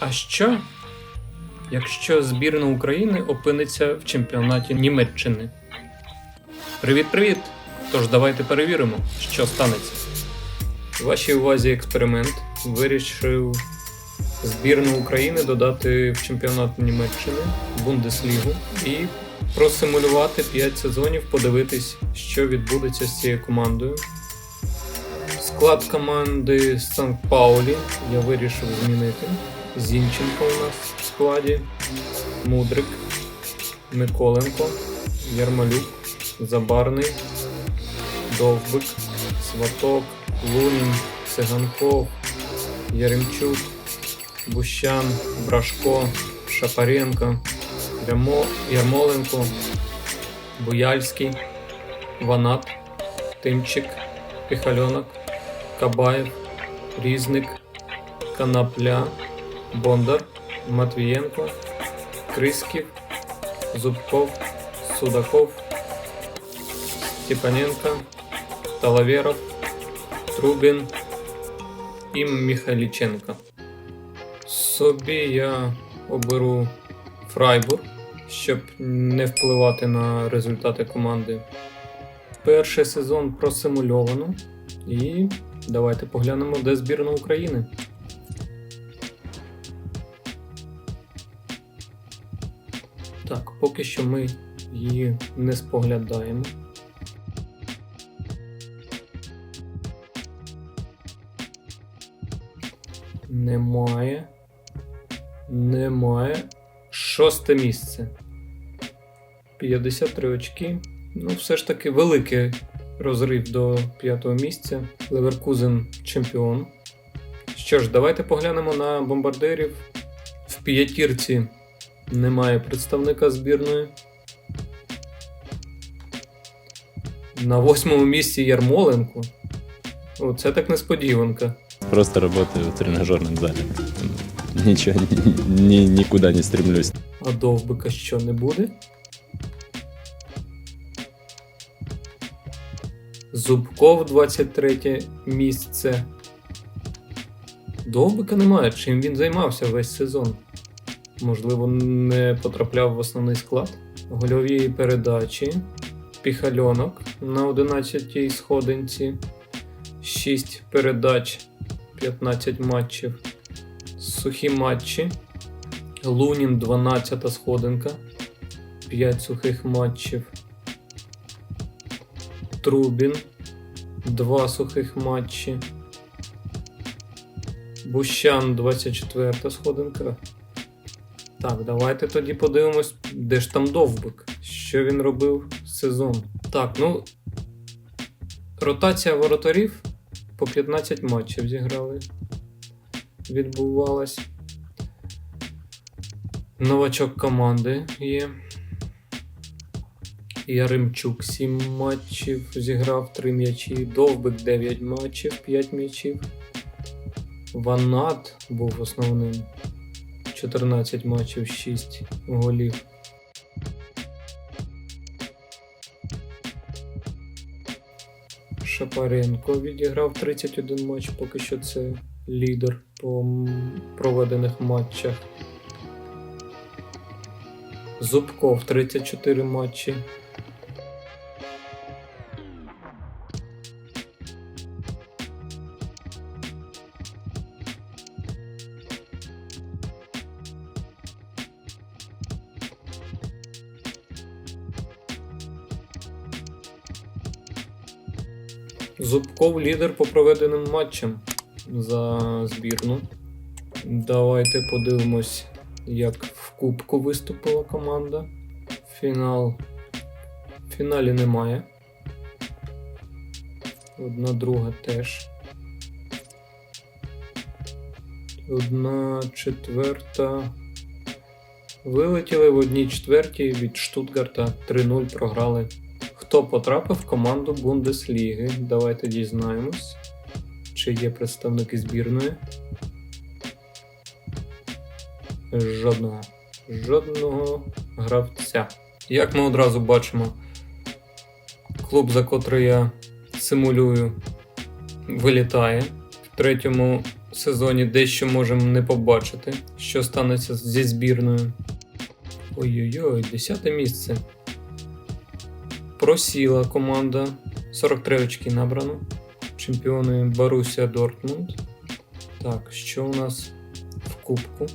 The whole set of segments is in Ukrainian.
А що, якщо збірна України опиниться в чемпіонаті Німеччини? Привіт-привіт! Тож давайте перевіримо, що станеться. У вашій увазі експеримент вирішив збірну України додати в чемпіонат Німеччини Бундеслігу і просимулювати 5 сезонів, подивитись, що відбудеться з цією командою. Склад команди Санкт Паулі я вирішив змінити. Зінченко у нас в складі, Мудрик, Миколенко, Ярмолюк, Забарний, Довбик, Сваток, Лунін, Циганков, Яремчук, Бущан, Брашко, Шапаренко, Ярмо, Ярмоленко, Буяльський, Ванат, Тимчик, Піхальонок, Кабаєв, Різник, Канапля, Бондар, Матвієнко, Крисків, Зубков, Судаков, Степаненко, Талаверов, Трубін і Міхайліченко. Собі я оберу Фрайбург, щоб не впливати на результати команди. Перший сезон просимульовано. І давайте поглянемо, де збірна України. Так, поки що ми її не споглядаємо. Немає. Немає. Шосте місце. 53 очки. Ну, все ж таки великий розрив до п'ятого місця. Леверкузен чемпіон. Що ж, давайте поглянемо на бомбардирів. В п'ятірці немає представника збірної. На восьмому місці Ярмоленко. Оце так несподіванка. Просто работаю в тренажерном зале. Ничего, ни, ни- никуда не стремлюсь. А довбика що не буде? Зубков 23 місце. Довбика немає. Чим він займався весь сезон? Можливо, не потрапляв в основний склад. Гольові передачі. Піхальонок на 11 сходинці. 6 передач, 15 матчів. Сухі матчі. Лунін 12 сходинка. 5 сухих матчів. Трубін. 2 сухих матчі. Бущан 24 сходинка. Так, давайте тоді подивимось, де ж там довбик. Що він робив сезон. Так, ну. Ротація воротарів по 15 матчів зіграли. Відбувалась. Новачок команди є. Яремчук 7 матчів, зіграв 3 м'ячі. Довбик 9 матчів, 5 м'ячів. Ванат був основним. 14 матчів, 6 голів. Шапаренко відіграв 31 матч, поки що це лідер по проведених матчах. Зубков 34 матчі. Зубков лідер по проведеним матчам за збірну. Давайте подивимось, як в Кубку виступила команда. Фінал. В фіналі немає. Одна друга теж. Одна четверта. Вилетіли в одній четвертій від Штутгарта 3-0 програли. Хто потрапив в команду Бундесліги? Давайте дізнаємось, чи є представники збірної. Жодного. Жодного гравця. Як ми одразу бачимо, клуб, за котрий я симулюю, вилітає. В третьому сезоні дещо можемо не побачити, що станеться зі збірною. Ой-ой-ой, 10 місце. Просіла команда. 43 очки набрано. Чемпіони Борусsia Дортмунд. Так, що у нас в кубку?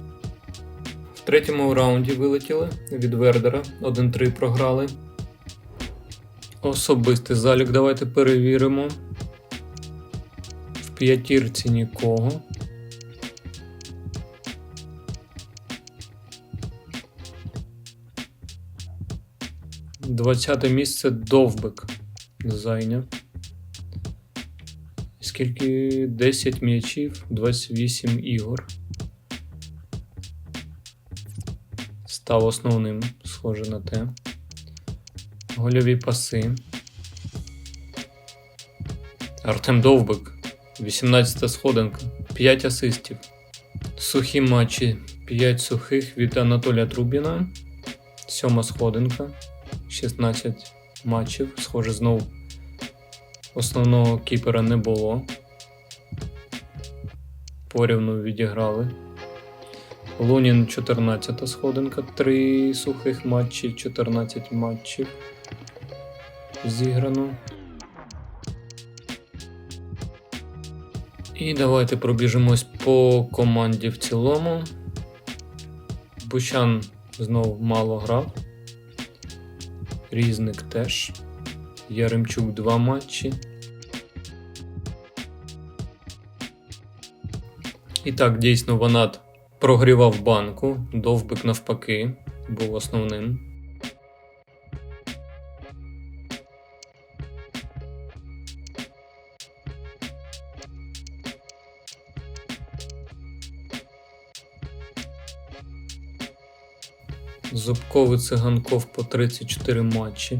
В третьому раунді вилетіли від Вердера. 1-3 програли. Особистий залік давайте перевіримо. В п'ятірці нікого. Двадцяте місце Довбик зайняв. Скільки 10 м'ячів, 28 ігор. Став основним, схоже на те. Гольові паси. Артем Довбик. 18 сходинка. 5 асистів. Сухі матчі. 5 сухих від Анатолія Трубіна. Сьома сходинка. 16 матчів. Схоже, знову основного кіпера не було. Порівну відіграли. Лунін 14 сходинка, 3 сухих матчі, 14 матчів зіграно. І давайте пробіжимось по команді в цілому. Бущан знов мало грав. Різник теж. Яремчук 2 матчі. І так, дійсно, Ванат прогрівав банку, довбик навпаки, був основним. Зубков циганков по 34 матчі.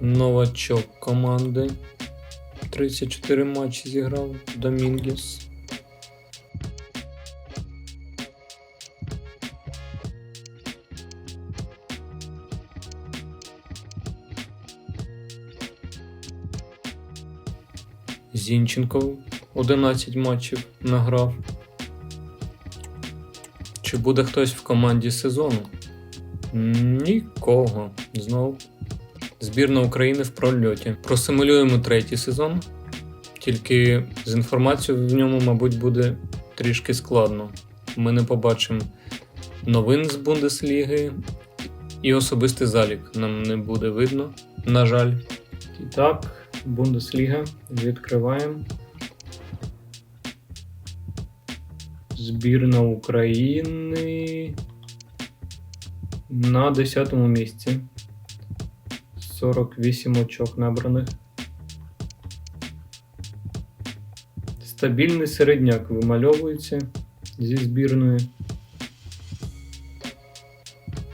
Новачок команди. 34 матчі зіграв Домінгіс. Зінченко 11 матчів награв. Чи буде хтось в команді сезону? Нікого. Знов. Збірна України в прольоті. Просимулюємо третій сезон, тільки з інформацією в ньому, мабуть, буде трішки складно. Ми не побачимо новин з Бундесліги і особистий залік нам не буде видно, на жаль. І так, Бундесліга відкриваємо. Збірна України на 10 місці. 48 очок набраних. Стабільний середняк вимальовується зі збірною.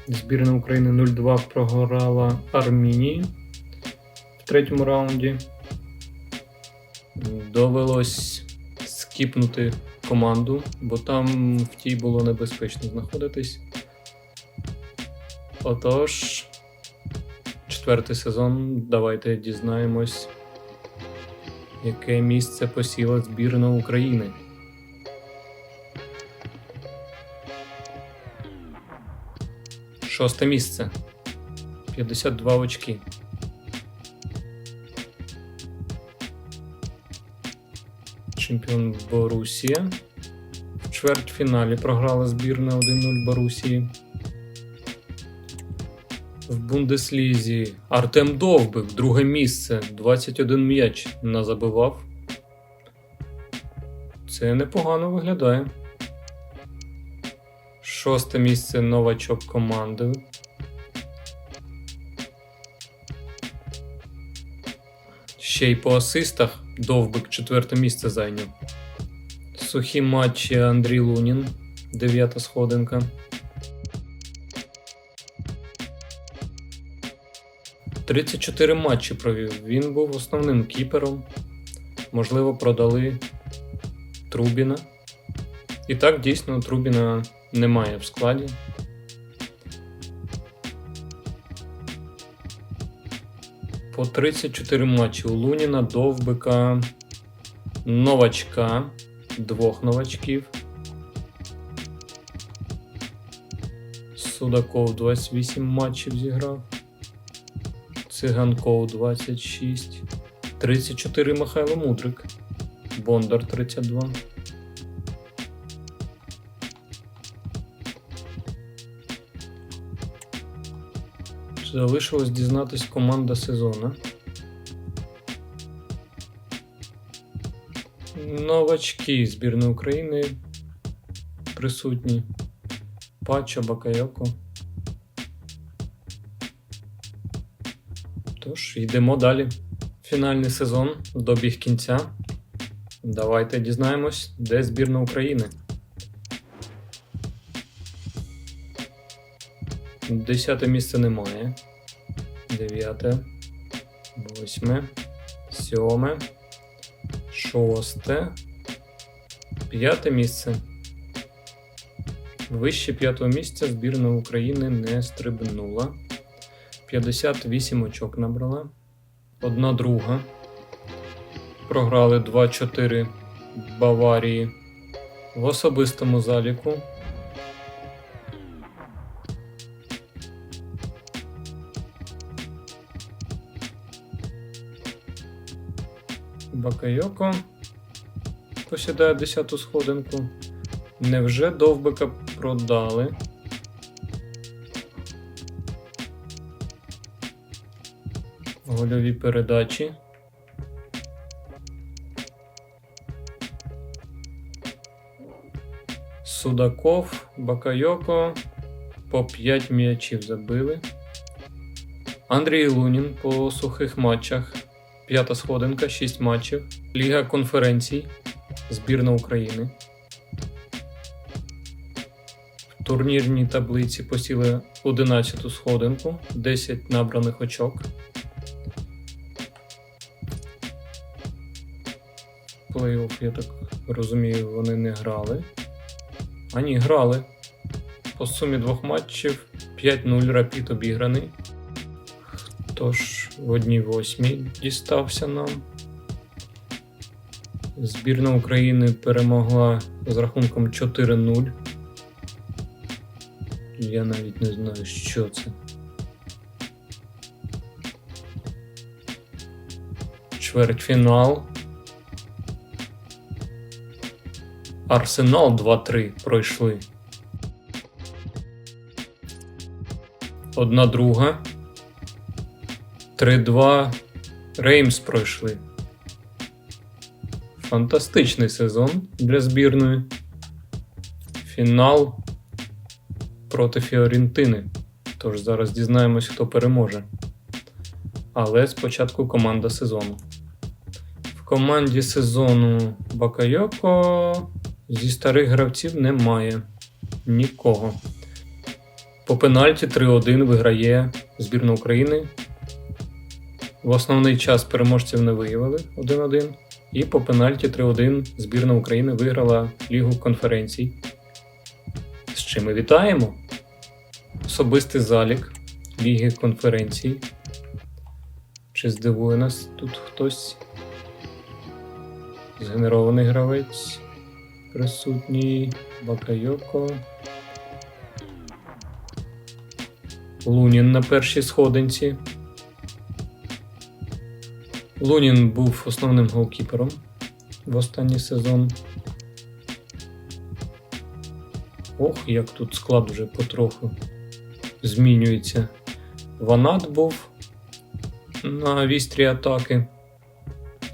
Збірна України 0-2 програла Армінії в третьому раунді. Довелось скіпнути команду, бо там в тій було небезпечно знаходитись. Отож, четвертий сезон. Давайте дізнаємось, яке місце посіла збірна України. Шосте місце. 52 очки. Чемпіон Борусія. В чвертьфіналі програла збірна 1-0 Борусії. В Бундеслізі Артем Довбик, друге місце, 21 м'яч назабивав. Це непогано виглядає. Шосте місце новачок команди. Ще й по асистах Довбик четверте місце зайняв. Сухі матчі Андрій Лунін, дев'ята сходинка. Тридцять чотири матчі провів. Він був основним кіпером. Можливо, продали Трубіна. І так, дійсно, Трубіна немає в складі. По 34 матчі у Луніна, Довбика, новачка, двох новачків. Судаков 28 матчів зіграв. Циганков 26. 34 Михайло Мудрик. Бондар 32. Залишилось дізнатись команда сезону. Новачки збірної України присутні. Пачо Бакайоко. Тож, йдемо далі. Фінальний сезон добіг кінця. Давайте дізнаємось, де збірна України. Десяте місце немає. Дев'яте. Восьме. Сьоме. Шосте. П'яте місце. Вище п'ятого місця збірна України не стрибнула. 58 очок набрала. Одна друга. Програли 2-4 Баварії в особистому заліку. Бакайоко посідає 10-ту сходинку. Невже довбика продали? Гольові передачі. Судаков, Бакайоко по 5 м'ячів забили. Андрій Лунін по сухих матчах. П'ята сходинка, 6 матчів. Ліга конференцій. Збірна України. В турнірній таблиці посіли 11 сходинку, 10 набраних очок. Плей-офф, я так розумію, вони не грали. А ні, грали. По сумі двох матчів 5-0 рапід обіграний. Тож в одній восьмій дістався нам. Збірна України перемогла з рахунком 4-0. Я навіть не знаю, що це. Чвертьфінал. Арсенал 2-3 пройшли. Одна друга. 3-2 Реймс пройшли. Фантастичний сезон для збірної. Фінал проти Фіорентини. Тож зараз дізнаємось, хто переможе. Але спочатку команда сезону. В команді сезону Бакайоко зі старих гравців немає нікого. По пенальті 3-1 виграє збірна України. В основний час переможців не виявили 1-1. І по пенальті 3-1 збірна України виграла Лігу конференцій. З чим ми вітаємо! Особистий залік Ліги конференцій. Чи здивує нас тут хтось? Згенерований гравець присутній Бакайоко. Лунін на першій сходинці. Лунін був основним голкіпером в останній сезон. Ох, як тут склад вже потроху змінюється. Ванат був на вістрі атаки.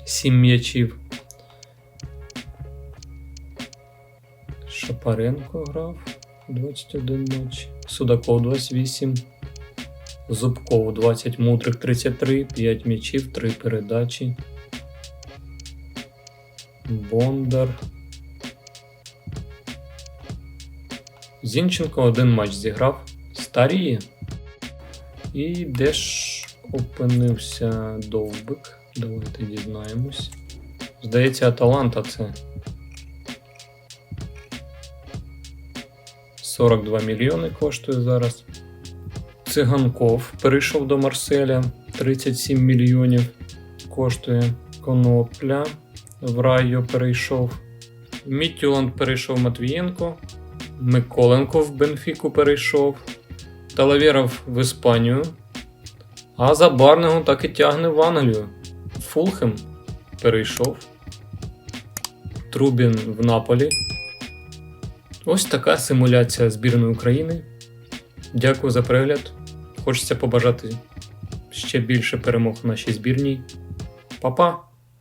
Сім м'ячів. Шапаренко грав 21 матч. Судаков 28. Зубков 20, Мудрик 33, 5 м'ячів, 3 передачі. Бондар. Зінченко один матч зіграв. Старіє. І де ж опинився довбик? Давайте дізнаємось. Здається, Аталанта це. 42 мільйони коштує зараз. Циганков перейшов до Марселя. 37 мільйонів коштує конопля. В Райо перейшов. Мітюланд перейшов Матвієнко. Миколенко в Бенфіку перейшов. Талавєров в Іспанію. А за Забарного так і тягне в Англію. Фулхем перейшов. Трубін в Наполі. Ось така симуляція збірної України. Дякую за перегляд. Хочеться побажати ще більше перемог нашій збірній. Па-па!